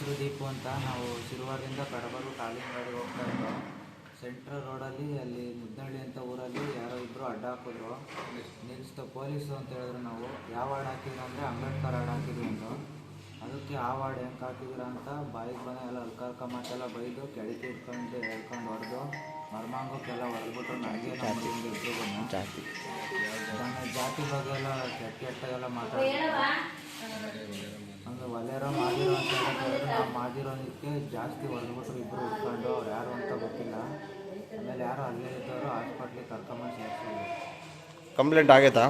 ಹೆಸರು ದೀಪು ಅಂತ ನಾವು ಶಿರುವಾರದಿಂದ ಕಡಬರು ಕಾಲಿನ ಗಾಡಿ ಹೋಗ್ತಾ ಇದ್ದೋ ಸೆಂಟ್ರಲ್ ರೋಡಲ್ಲಿ ಅಲ್ಲಿ ಮುದ್ದಳ್ಳಿ ಅಂತ ಊರಲ್ಲಿ ಯಾರೋ ಇಬ್ಬರು ಅಡ್ಡ ಹಾಕಿದ್ರು. ನಿಲ್ಲಿಸ್ತು ಪೊಲೀಸು ಅಂತ ಹೇಳಿದ್ರು ನಾವು. ಯಾವ ಹಾಡು ಹಾಕಿದ್ರು ಅಂದರೆ ಅಂಬೇಡ್ಕರ್ ಹಾಡು ಹಾಕಿದ್ವಿ ಒಂದು ಅದಕ್ಕೆ ಆ ವಾರ್ಡ್ ಹೆಂಗೆ ಹಾಕಿದ್ರ ಅಂತ ಬಾಯಿಗೆ ಬಂದ ಎಲ್ಲ ಅಲ್ಕ ಮಾತೆಲ್ಲ ಬೈದು ಕೆಳಗೆ ಇಟ್ಕೊಂಡು ಹೇಳ್ಕೊಂಡು ಹೊಡೆದು ಮರ್ಮಾಂಗಕ್ಕೆಲ್ಲ ಹೊಡೆದ್ಬಿಟ್ಟು ನನಗೆ ಜಾತಿ ಜಾತಿ ಬಗ್ಗೆ ಎಲ್ಲ ಕೆಟ್ಟ ಕೆಟ್ಟಾಗೆಲ್ಲ ಮಾತಾಡ್ತಾರೆ ನಾವು ಮಾಡಿರೋದಕ್ಕೆ ಜಾಸ್ತಿ ಹೊಡೆದ್ಬಿಟ್ರು ಇಬ್ಬರು ಉಟ್ಕೊಂಡು ಅವ್ರು ಯಾರು ಅಂತ ಗೊತ್ತಿಲ್ಲ. ಆಮೇಲೆ ಯಾರು ಅಲ್ಲೇ ಇದ್ದವರು ಹಾಸ್ಪಿಟ್ಲಿಗೆ ಕರ್ಕೊಂಬಂದು ಸೇರಿಸಿದ್ರು. ಕಂಪ್ಲೇಂಟ್ ಆಗೈತಾ?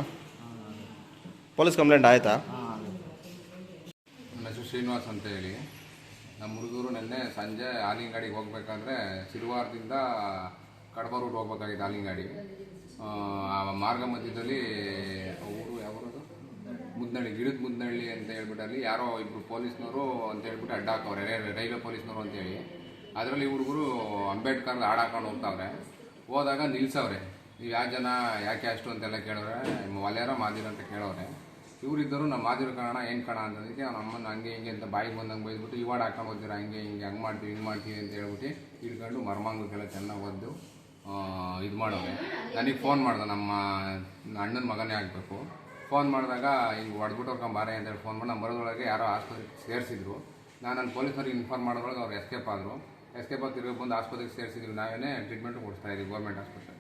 ಪೊಲೀಸ್ ಕಂಪ್ಲೇಂಟ್ ಆಯಿತಾ? ಹಾಂ ನನ್ನ ಹೆಸರು ಶ್ರೀನಿವಾಸ್ ಅಂತ ಹೇಳಿ. ನಮ್ಮ ಹುಡುಗರು ನಿನ್ನೆ ಸಂಜೆ ಆಲಿಂಗಾಡಿಗೆ ಹೋಗ್ಬೇಕಾದ್ರೆ ಸಿರುವಾರದಿಂದ ಕಡಬ ರೂಟ್ ಹೋಗ್ಬೇಕಾಗಿತ್ತು ಆಲಿಂಗಾಡಿ. ಆ ಮಾರ್ಗ ಮಧ್ಯದಲ್ಲಿ ಮುದ್ನಳ್ಳಿ ಗಿಡದ ಮುದ್ನಳ್ಳಿ ಅಂತ ಹೇಳ್ಬಿಟ್ಟು ಅಲ್ಲಿ ಯಾರೋ ಇಬ್ರು ಪೊಲೀಸ್ನವರು ಅಂತ ಹೇಳ್ಬಿಟ್ಟು ಅಡ್ಡ ಹಾಕವ್ರೆ, ರೈಲ್ವೆ ಪೊಲೀಸ್ನವರು ಅಂತೇಳಿ ಅದರಲ್ಲಿ ಹುಡುಗರು ಅಂಬೇಡ್ಕರ್ ಹಾಡು ಹಾಕೊಂಡು ಹೋಗ್ತಾವ್ರೆ. ಹೋದಾಗ ನಿಲ್ಸವ್ರೆ. ನೀವು ಯಾವ ಜನ, ಯಾಕೆ ಅಷ್ಟು ಅಂತೆಲ್ಲ ಕೇಳವ್ರೆ ಒಲೆಯಾರ ಮಾದಿರ ಅಂತ ಕೇಳೋರೆ ಇವರಿದ್ದರು ನಮ್ಮ ಮಾದಿರ ಕಾರಣ ಏನು ಕಾಣ ಅಂತದಕ್ಕೆ ಅವ್ನ ಅಮ್ಮನ ಹಂಗೆ ಹಿಂಗೆ ಅಂತ ಬಾಯಿಗೆ ಬಂದಂಗೆ ಬೈದ್ಬಿಟ್ಟು ಇವಾಡ ಹಾಕೊಂಡು ಹೋಗ್ತೀರಾ? ಹಂಗೆ ಹಿಂಗೆ, ಹಂಗೆ ಮಾಡ್ತೀವಿ, ಹಿಂಗೆ ಮಾಡ್ತೀವಿ ಅಂತ ಹೇಳ್ಬಿಟ್ಟು ಹಿಡ್ಕೊಂಡು ಮರ್ಮಾಂಗಕ್ಕೆಲ್ಲ ಚೆನ್ನಾಗಿ ಒದ್ದು ಇದು ಮಾಡೋರೆ ನನಗೆ ಫೋನ್ ಮಾಡ್ದೆ, ನಮ್ಮ ಅಣ್ಣನ ಮಗನೇ ಆಗಬೇಕು. ಫೋನ್ ಮಾಡಿದಾಗ, ಹಿಂಗೆ ಹೊಡೆದ್ಬಿಟ್ಟು ಬಾರೆ ಅಂತ ಹೇಳಿ ಫೋನ್ ಮಾಡಿ ಮರದೊಳಗೆ ಯಾರೋ ಆಸ್ಪತ್ರೆಗೆ ಸೇರಿಸಿದ್ರು. ನಾನು ನನ್ನ ಪೊಲೀಸರಿಗೆ ಇನ್ಫಾರ್ಮ್ ಮಾಡೋದ್ರೊಳಗೆ ಅವ್ರು ಎಸ್ಕೇಪ್ ಆದರು. ಎಸ್ಕೇಪ್ ಆಗಿ ತಿರುಗಿ ಬಂದು ಆಸ್ಪತ್ರೆಗೆ ಸೇರಿಸಿದ್ರು. ನಾವೇನೇ ಟ್ರೀಟ್ಮೆಂಟ್ ಕೊಡ್ತಾ ಇದ್ದೀವಿ, ಗೌರ್ಮೆಂಟ್ ಆಸ್ಪತ್ರೆ.